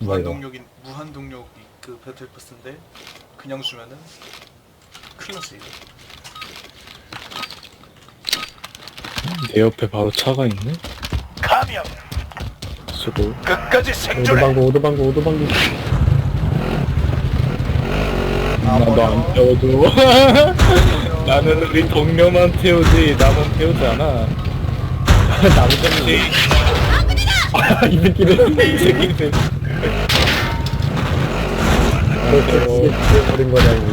뭐야, 이거? 무한 동력이 무한 동력이 그 배틀버스인데 그냥 주면은 큰일 났어 이거. 내 옆에 바로 차가 있네? 감염 수고. 끝까지 생존해 오도방구 오도방구 오도방구 아, 나도 버려. 안 태워줘. 나는 우리 동료만 태우지, 나만 태우지 않아. 아, 이 새끼들, 이 새끼들. 그렇게 버린 거냐고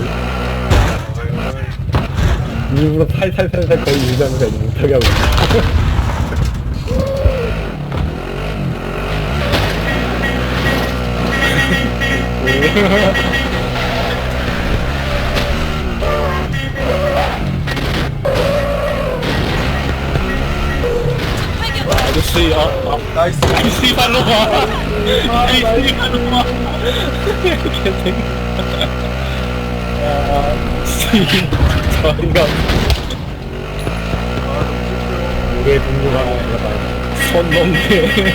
일부러 살살살살 거의 유지하면서 이제 못하게 하고 있어 아저씨, 아, 아, 나이스. 이 발로 와. 이 발로 와. 개새끼. 아, 씨. 저희가 우리의 동료가 선 넘네.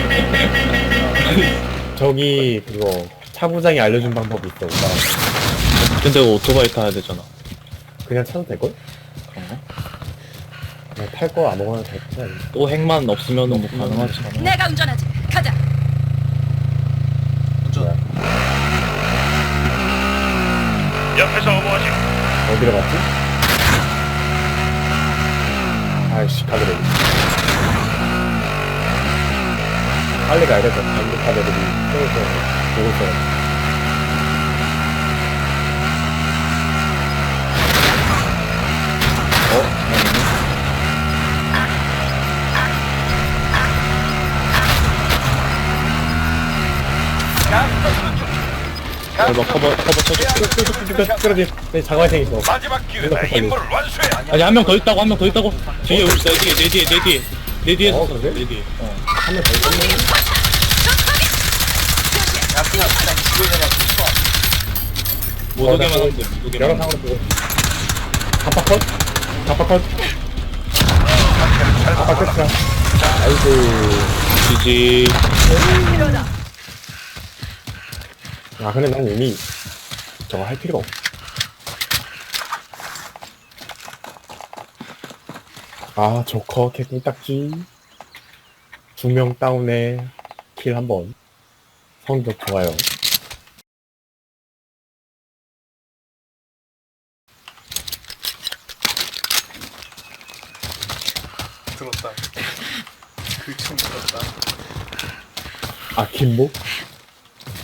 저기 그거 차부장이 알려준 방법이 있어 오빠 근데 오토바이 타야 되잖아. 그냥 차도 될걸? 그런가? 그냥 탈 거 아무거나 잘 타야 돼 또 핵만 없으면 뭐 가능하지 않아? 내가 운전하지. 가자. 운전. 옆에서 어머니 어디로 갔지? 아이씨 가드레 빨리 가야 돼서 반대 카드들이 세워서 보고 있어요 얼마 커버, 커버 쳐줘. 그러지 내 자관생 있어 마지막 기회다 임무를 완수해 아니, 한 명 더 있다고, 한 명 더 있다고. 뒤에, 우리, 내 뒤에, 내 뒤에, 내 뒤에. 내 뒤에 어, 그러게? 내 뒤에. 어. 한명 더 있었네 야 그냥 그냥 이거 그냥 쳐. 못 오게만 하면 돼, 못 오게만. 여러 상으로 보고 갑박컷 갑박컷 갑박 끝이야 아이고 지지. 아 근데 난 이미 저거 할 필요가 없어 아 조커 개꿀딱지 두명 다운에 킬 한번 성적 좋아요 들었다. 그총 들었다. 아 김보?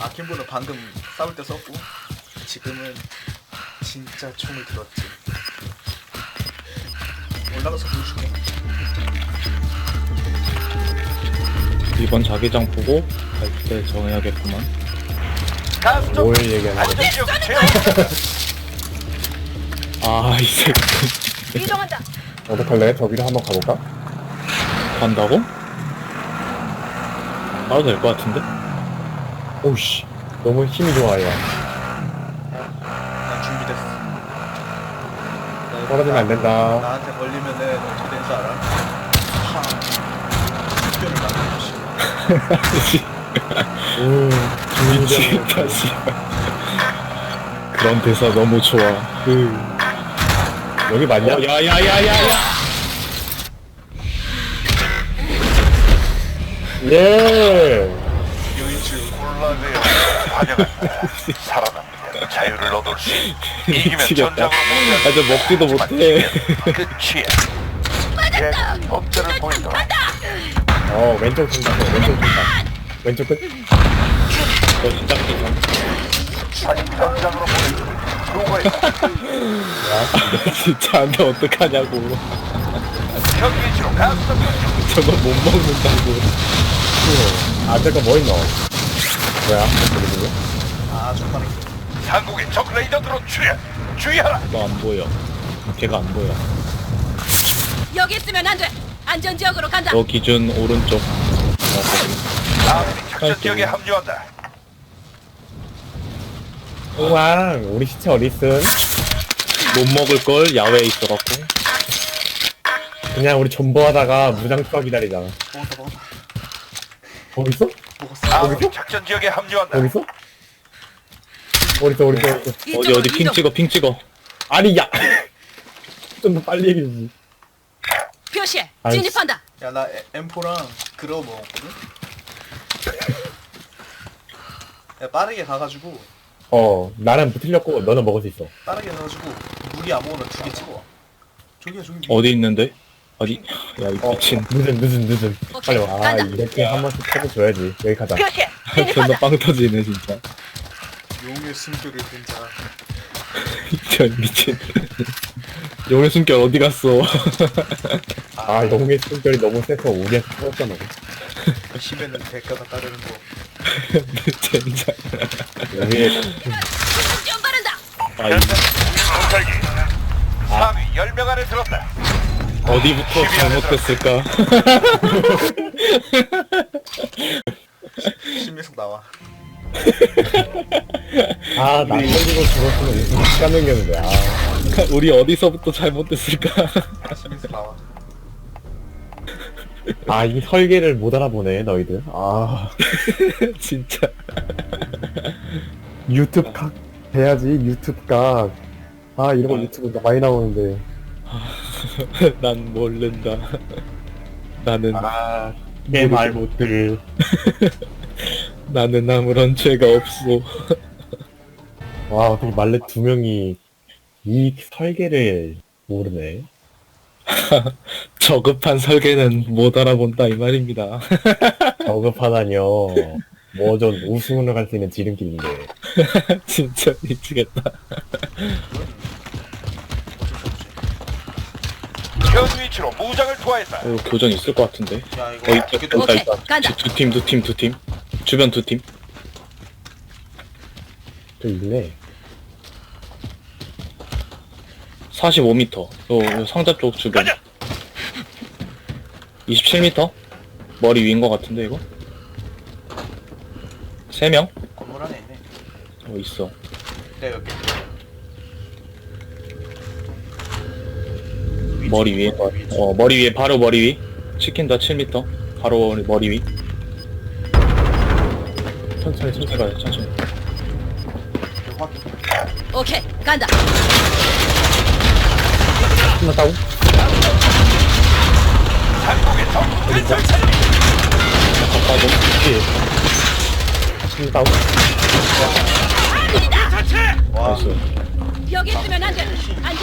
아kim보는 방금 싸울 때 썼고 지금은 진짜 총을 들었지. 올라가서 보여줄게. 이번 자기장 보고 갈 때 정해야겠구만. 뭘 얘기하는 거지? 아, 이 새끼. 이동한다. 어떡할래? 저기로 한번 가볼까? 간다고? 가도 될 것 같은데? 오우씨 너무 힘이 좋아요 난 준비됐어. 나- 떨어지면 안 된다 나한테 걸리면은 어떻게 되는 줄 알아? 하. 특별을 만든 것이. 음 미치겠다, 씨발. 그런 대사 너무 좋아. 그 여기 맞냐? 어, 야, 야, 야, 야, 야! 예 환영한다 살아남으면 자유를 얻을 수 있고 이기면 미치겠다. 전장으로 아, 저 먹지도 못해. 끝이야 이제 법대를 보인다 어 왼쪽 생각 왼쪽 생각 왼쪽 끝너 시작해서. 아니 전장으로 누가 있다 진짜 안 돼, 어떡하냐고. 경기지로 저거 못 먹는다고. 아 저거 뭐 있노 뭐야 저기 아 정말 한국의 적 레이더들로 출현 주의하라 너안 보여. 걔가 안 보여. 여기 있으면 안 돼. 안전 지역으로 간다. 너 기준 오른쪽. 어. 아군이 작전 지역에 합류한다 우와 우리 시체 어딨음 못 먹을 걸 야외에 있어갖고. 그냥 우리 존버하다가 무장 투하 기다리잖아 먹었다 먹었다. 거기 있어? 먹었어. 아군이 작전 지역에 합류한다. 어딨어? 어딨어, 어딨어, 어딨어. 어디 어디 핑. 찍어 핑 찍어 아니, 야! 좀 더 빨리 얘기해주지. 표시해. 진입한다. 야, 나 에- M4랑 그러 먹었거든? 야, 빠르게 가가지고, 어, 나는 틀렸고, 너는 먹을 수 있어. 빠르게 가가지고, 무리 아무거나 두 개 찍어와. 저기야, 저기. 어디 있는데 어디 야 이 어, 미친 늦은, 늦은, 늦은. 오케이, 빨리 와. 아, 간다. 이렇게 한 번씩 해줘야지. 여기 가자. 존나 빵 터지네 진짜 용의 숨결을 든자. 저 미친 용의 숨결 어디 갔어 아, 용의 숨결이 너무 세서 우리한테 터졌잖아. 힘에는 대가가 따르는 거. 젠장 용의, 좀 바른다. 아이 현장 정찰기. 상위 10명 안에 들었다. 어디부터 잘못됐을까 심리석 나와. 아, 나 걸리고 죽었으면 시간 넘겼는데, 아. 우리 어디서부터 잘못됐을까 심리석 나와. 아, 이 설계를 못 알아보네, 너희들. 아, 진짜 유튜브 각 해야지, 유튜브 각. 아, 이런 거 유튜브 많이 나오는데. 난 모른다 나는 아, 내 말 못 들. 나는 아무런 죄가 없어 와, 어떻게 말레 두 명이 이 설계를 모르네. 저급한 설계는 못 알아본다 이 말입니다 저급하다뇨. 뭐좀 우승으로 갈 수 있는 지름길인데. 진짜 미치겠다 현 위치로 무장을 투하했다. 어, 교전 있을 것 같은데 야, 어 이거 있다 두개 있다 오케이, 있다 간다. 두팀 두 팀 두 팀 주변 두 팀 또 있네. 45m 요, 요 상자 쪽 주변 가자. 27m 머리 위인 것 같은데 이거 3명? 건물 안에 있네. 어 있어 내가 여 머리 위에 어 머리 위에 바로 머리 위 치킨다 7m 바로 머리 위 천천히 천천히 가요 천천히. 오케이, 간다. 끝났다고? 한국의 적 정찰기. 가까워 끝났다고? 자체. 와, 나이스 여기 있으면 안 돼. 안전 지역으로 간다.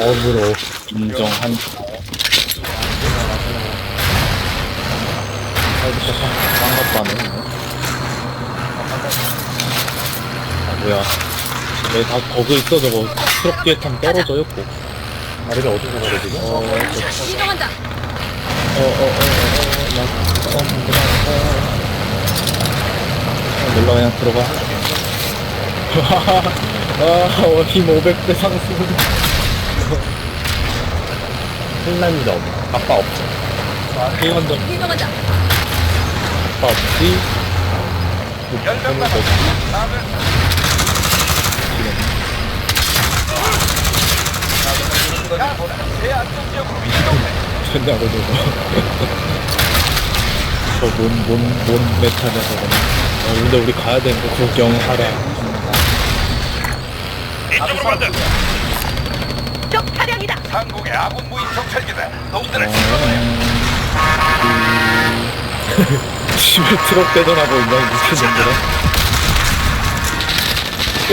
어그로. 인정한 쌍갑다네 아 뭐야 왜다 버그 있어 저거 트럭 뒤에 타면 떨어져요 꼭 다리가 어디서 가래 지금? 어, 이동한다. 놀러 그냥 들어가 아, 어, 힘 500대 상승. 한남점. 아빠 없어. 회원점 이동한다. 아빠 없지? 10명 남았다. 다음은 가보다 새 안전 지역으로 이동해. 된다고 저거. 저뭔 뭔뭔 메타냐 저거는. 어 근데 우리 가야 되는 거 구경하라. 이쪽으로 간다. 적 차량이다. 한국의 아군 무인 정찰기다. 놈들을 어. 어... 집에 트럭 대전하고 있나 이 미친놈들아. 오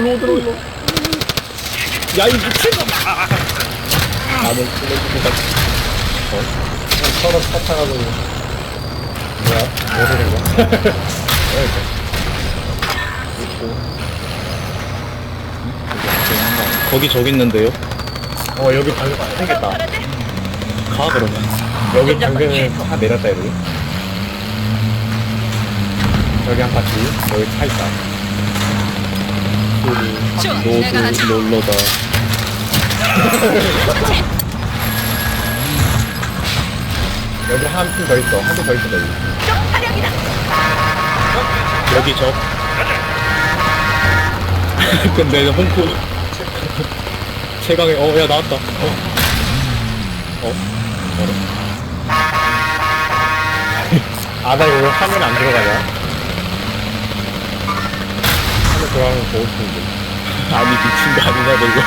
로드롤러. 야이 미친놈. 나는 플래그가 서로 차차가지고. 뭐야? 뭐 되는 거야? 거기 저기 있는데요. 어, 여기 방금 생겼다. 가 그러면. 여기 방금 차 내렸다, 여기. 여기 한 바퀴. 여기 차 있다. 하지. 롤러다. 여기 한 팀 더 있어. 한 팀 더 있어, 여기. 여기 저. 근데 홍콩 최강의 어 야 나왔다. 어. 어. 아, 나 이거 화면 안 들어가냐? 화면 들어가면 보고 싶은데. 아니 미친 거 아니냐 너 이거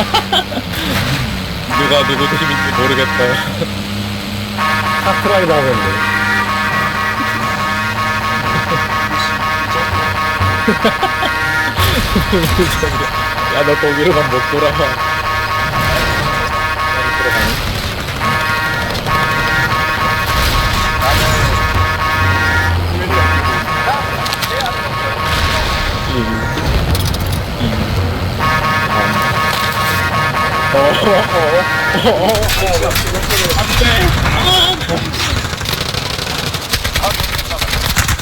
누가 누구 팀인지 모르겠다 카트라이더 하고 있네. 야 너 거기로만 못 돌아와 들어가네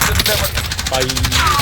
끝내버려. 빠이 아,